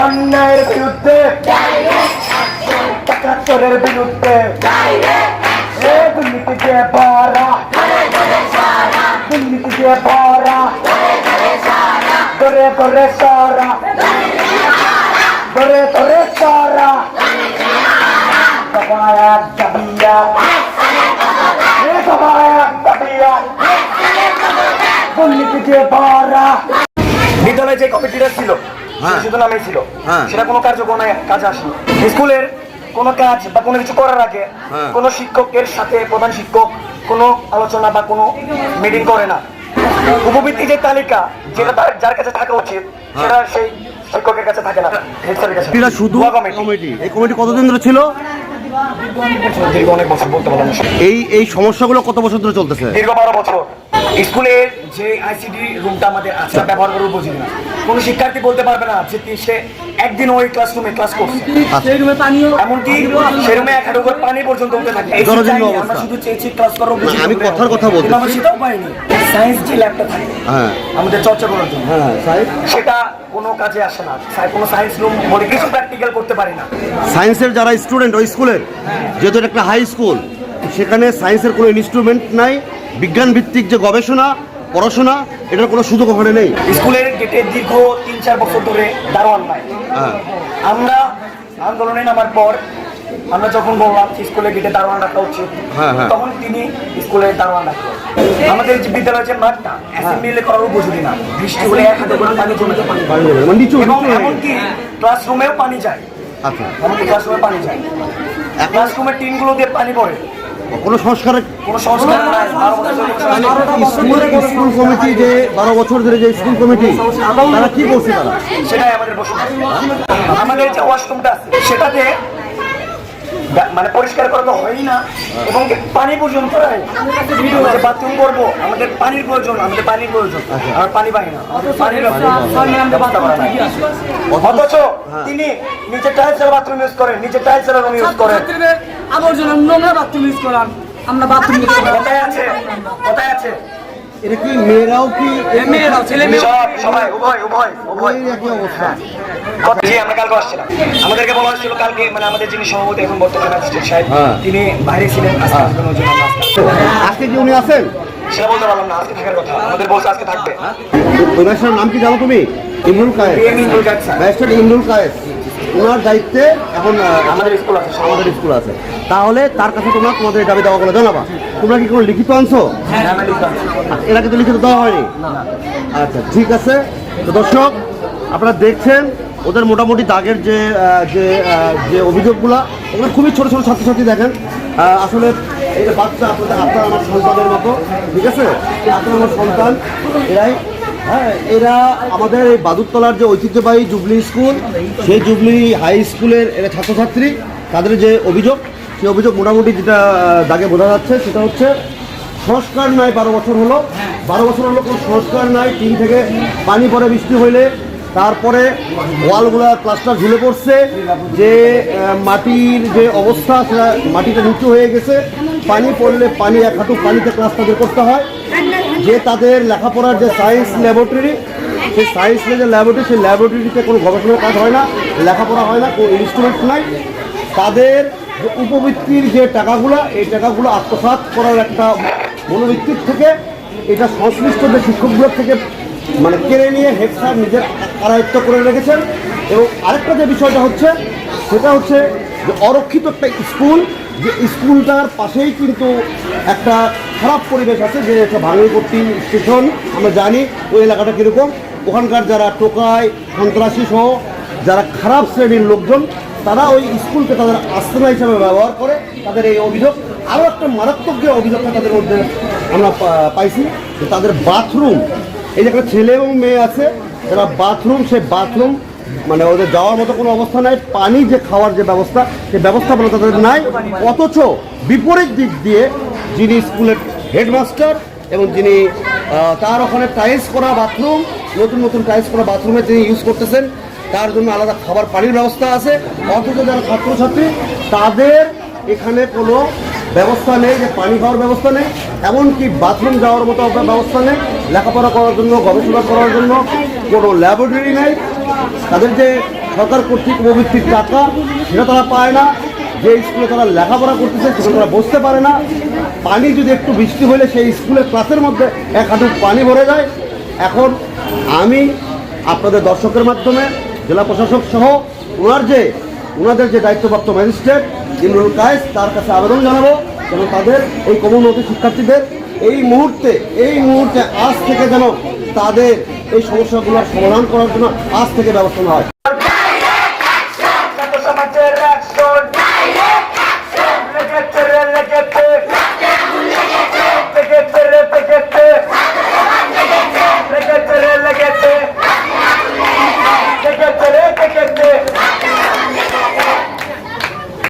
অন্যায়ের বিরুদ্ধে টাকাচরের বিরুদ্ধে দুর্নীতিকে ভরা দুর্নীতিকে ভরা ধরে ধরে সারা ধরে ধরে সারা সবাই দাবিয়া এ সবাই দাবিয়া দুর্নীতিকে ভরা বিদ্যালয়ে যে কমিটিটা ছিল হ্যাঁ। শুধু নামে ছিল হ্যাঁ। সেটা কোনো কার্যক্রমে কাজে আসেনি স্কুলের কোনো কাজ বা কোনো কিছু করার আগে হ্যাঁ। কোনো শিক্ষকের সাথে প্রধান শিক্ষক কোনো আলোচনা বা কোনো মিটিং করে না। উপবৃত্তি যে তালিকা যেটা তার যার কাছে থাকা উচিত সেটা সেই শিক্ষকের কাছে থাকে না হেড স্যারের কাছে। শুধু কমিটি। এই কমিটি কতদিন ধরে ছিল? দীর্ঘ অনেক বছর বলতে পারলাম এই এই সমস্যাগুলো কত বছর ধরে চলতেছে? দীর্ঘ বারো বছর। স্কুলের যে আইসিডি রুমটা আমাদের আছে ব্যবহার করে উপযোগী না। কোনো শিক্ষার্থী বলতে পারবে না যে সে একদিন ওই ক্লাসরুমে ক্লাস করছে। আচ্ছা। এমনকি সে রুমে এক হাঁটু করে পানি পর্যন্ত উঠে থাকে। আমরা শুধু চেয়েছি ক্লাস করার উপযোগী আমি কথার কথা। কিন্তু আমরা সেটাও পাইনি সায়েন্স যে ল্যাবটা থাকে হ্যাঁ। আমাদের চর্চা করার জন্য। হ্যাঁ সেটা কোনো কাজে আসে না। কোনো সায়েন্স রুম বলে কিছু প্র্যাকটিক্যাল করতে পারি না। সায়েন্সের যারা স্টুডেন্ট ওই স্কুলের যেহেতু এটা একটা হাই স্কুল সেখানে সায়েন্সের কোনো ইনস্ট্রুমেন্ট নাই বিজ্ঞান ভিত্তিক যে গবেষণা পড়াশোনা এটার কোনো সুযোগ ওখানে নেই। স্কুলের গেটে দীর্ঘ তিন চার বছর ধরে দারোয়ান নাই। হ্যাঁ। আমরা আন্দোলনে নামার পর আমরা যখন বললাম স্কুলে গেটে দারোয়ান রাখা উচিত হ্যাঁ, হ্যাঁ। তখন তিনি স্কুলে দারোয়ান রাখলেন আমাদের যে বিদ্যালয়ের যে মাঠটা অ্যাসেম্বলি করার উপযোগী না। বৃষ্টি হলে এক হাতে করে পানি জমে পানি মানে এবং। এমনকি ক্লাসরুমেও পানি যায়। আচ্ছা। এমনকি ক্লাসরুমে পানি যায়। ক্লাসরুমের টিনগুলো দিয়ে পানি পড়ে। কোনো সংস্কারের কোনো সংস্কার স্কুল স্কুল কমিটি যে বারো বছর ধরে যে স্কুল কমিটি তারা কি করছে তারা? সেটাই আমাদের বসে আমাদের যে ওয়াশরুমটা আছে সেটাতে মানে পরিষ্কার করা তো হয়ই না। এবং পানি পর্যন্ত বাথরুম করব আমাদের পানির প্রয়োজন আমাদের পানির প্রয়োজন। আমার পানি পাই না। পানির। অথচ তিনি নিচে টাইলসের বাথরুম ইউজ করেন নিচে টাইলসের রুম ইউজ করেন। আবর্জনা নোংরা বাথরুম ইউজ করান। আমরা বাথরুম কোথায় আছে? কোথায় আছে? এটা কি মেয়েরাও কি মেয়েরাও ছেলে মেয়ে। সবাই উভয় উভয় উভয়। একই অবস্থা। জি আমরা কালকে আসছিলাম। আমাদেরকে বলা হয়েছিল কালকে মানে আমাদের যিনি সভাপতি এখন বর্তমানে ম্যাজিস্ট্রেট সাহেব হ্যাঁ। তিনি বাইরে ছিলেন আজকে কি উনি আছেন? সেটা বলতে পারলাম না আজকে থাকার কথা। আমাদের বলছে আজকে থাকবে। ওই নাম কি জানো তুমি? ইমরুল কায়েস। ইমরুল কায়েস স্যার। ইমরুল কায়েস। ওনার দায়িত্বে এখন আমাদের স্কুল আছে আমাদের স্কুল আছে। তাহলে তার কাছে তোমরা তোমাদের দাবি দেওয়া করে জানাবা তোমরা কি কোনো লিখিত আনছো এর আগে তো লিখিত দেওয়া হয়নি? আচ্ছা ঠিক আছে। তো দর্শক আপনারা দেখছেন ওদের মোটামুটি দাগের যে যে অভিযোগগুলা ওগুলো খুবই ছোট ছোট ছাত্রছাত্রী দেখেন। আসলে যে বাচ্চা, আপনাদের আপনার আমার সন্তানের মতো, ঠিক আছে? আপনার আমার সন্তান, এরাই হ্যাঁ এরা আমাদের এই বাদুরতলার যে ঐতিহ্যবাহী জুবলি স্কুল, সেই জুবলি হাই স্কুলের এরা ছাত্রছাত্রী, তাদের যে অভিযোগ, সেই অভিযোগ মোটামুটি যেটা দাগে বোঝা যাচ্ছে, সেটা হচ্ছে সংস্কার নাই বারো বছর হলো। বারো বছর হলো কোনো সংস্কার নাই টিন থেকে পানি পড়ে বৃষ্টি হইলে তারপরে ওয়ালগুলা প্লাস্টার ঝুলে পড়ছে, যে মাটির যে অবস্থা, সেটা মাটিটা নিচু হয়ে গেছে। পানি পড়লে পানি এক হাঁটু পানিতে ক্লাস তাদের করতে হয়। যে তাদের লেখাপড়ার যে সায়েন্স ল্যাবরেটরি, সেই সায়েন্স যে ল্যাবরেটরি, সেই ল্যাবরেটরিতে কোনো গবেষণার কাজ হয় না, লেখাপড়া হয় না, কোনো ইনস্ট্রুমেন্ট নাই। তাদের উপবৃত্তির যে টাকাগুলো, এই টাকাগুলো আত্মসাৎ করার একটা মনোবৃত্তির থেকে, এটা সংশ্লিষ্ট যে শিক্ষকগুলোর থেকে মানে কেড়ে নিয়ে হেড স্যার নিজের আয়ত্ত করে রেখেছেন। এবং আরেকটা যে বিষয়টা হচ্ছে, সেটা হচ্ছে যে অরক্ষিত একটা স্কুল, যে স্কুলটার পাশেই কিন্তু একটা খারাপ পরিবেশ আছে, যে একটা ভাঙড়িপট্টি স্টেশন, আমরা জানি ওই এলাকাটা কীরকম। ওখানকার যারা টোকাই সন্ত্রাসী সহ যারা খারাপ শ্রেণির লোকজন, তারা ওই স্কুলকে তাদের আস্তানা হিসাবে ব্যবহার করে তাদের এই অভিযোগ। আরও একটা মারাত্মক যে অভিযোগটা তাদের মধ্যে আমরা পাইছি, যে তাদের বাথরুম এই যে একটা ছেলে এবং মেয়ে আছে, যারা বাথরুম সে বাথরুম মানে ওদের যাওয়ার মতো কোনো অবস্থা নাই, পানি যে খাওয়ার যে ব্যবস্থা সেই ব্যবস্থাপনা তাদের নাই, অথচ বিপরীত দিক দিয়ে যিনি স্কুলের হেডমাস্টার এবং যিনি তার ওখানে টাইলস করা বাথরুম নতুন নতুন টাইলস করা বাথরুমে তিনি ইউজ করতেছেন, তার জন্য আলাদা খাবার পানির ব্যবস্থা আছে, অথচ যারা ছাত্রছাত্রী, তাদের এখানে কোনো ব্যবস্থা নেই, যে পানি খাওয়ার ব্যবস্থা নেই, এমনকি বাথরুম যাওয়ার মতো ব্যবস্থা নেই, লেখাপড়া করার জন্য, গবেষণা করার জন্য, কোনো ল্যাবরেটরি নেই। তাদের যে সরকার কর্তৃক উপবৃত্তির টাকা, সেটা তারা পায় না। যে স্কুলে তারা লেখাপড়া করতেছে সেখানে তারা বসতে পারে না। পানি যদি একটু বৃষ্টি হলে, সেই স্কুলের ক্লাসের মধ্যে এক হাঁটু পানি ভরে যায়। এখন আমি আপনাদের দর্শকের মাধ্যমে, জেলা প্রশাসক সহ, ওনার যে ওনাদের যে দায়িত্বপ্রাপ্ত ম্যাজিস্ট্রেট ইমরুল কায়েস, তার কাছে আবেদন জানাব যেন তাদের এই কমনওয়েলথ শিক্ষার্থীদের এই মুহূর্তে এই মুহূর্তে আজ থেকে যেন তাদের এই সমস্যাগুলোর সমাধান করার জন্য আজ থেকে ব্যবস্থা হয়।